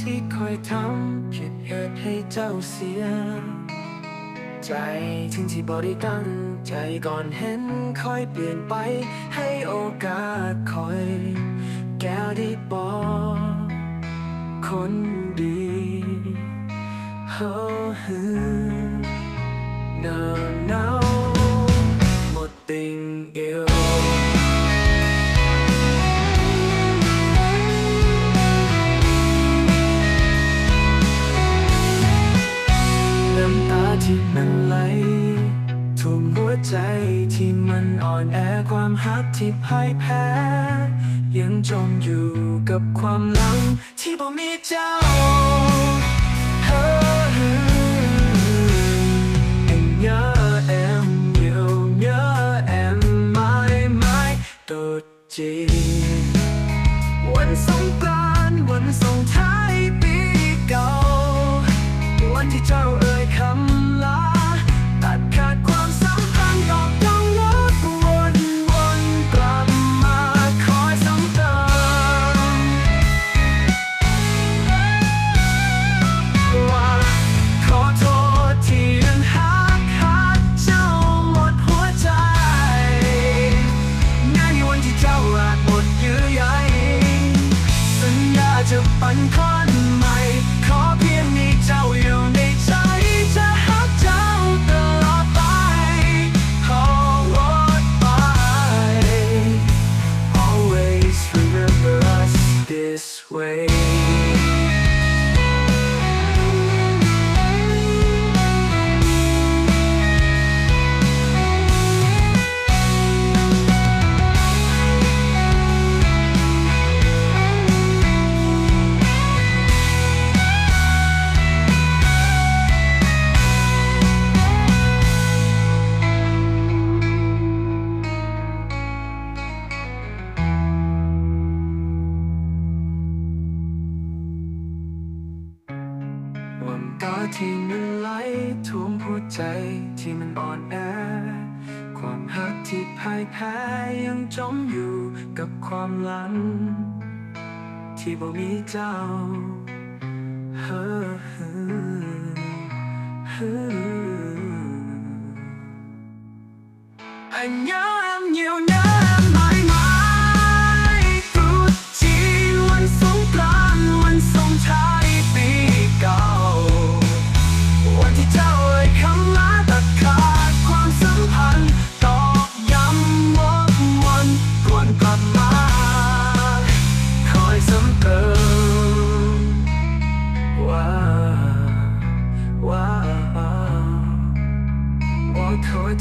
ที่คอยทำผิดเหตุให้เจ้าเสีย ใจทิ้งที่บริตั้งใจก่อนเห็นคอยเปลี่ยนไป ให้โอกาสคอย แก้วได้บอกคน น้ำตาที่มันไหลทุ่มหัวใจที่มันอ่อนแอความหักที่พ่ายแพ้ ยังจมอยู่กับความหลังที่บ่มีเจ้าเฮ้อ And you're em nhiều nhớ em mãi mãi ตัวจริงวันสงกรานต์วันสงท้าย way วันตาที่มันไหลท่วมหัวใจที่มันอ่อนแอ ความหักที่พ่ายแพ้ยังจมอยู่กับความหลัง ที่บ่มีเจ้าเฮ้อฮือฮือ Anh nhớ em nhiều nhớ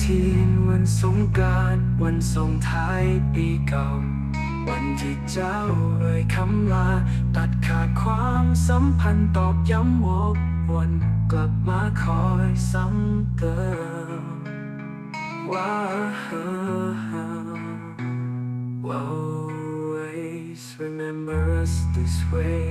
ทษทีวันสงการวันส่งท้ายปีเก่า วันที่เจ้าเอ่ยคำลา ตัดขาดความสัมพันธ์ตอบย้ำวกวนกลับมาคอยซ้ำเติมว่า Always remember us this way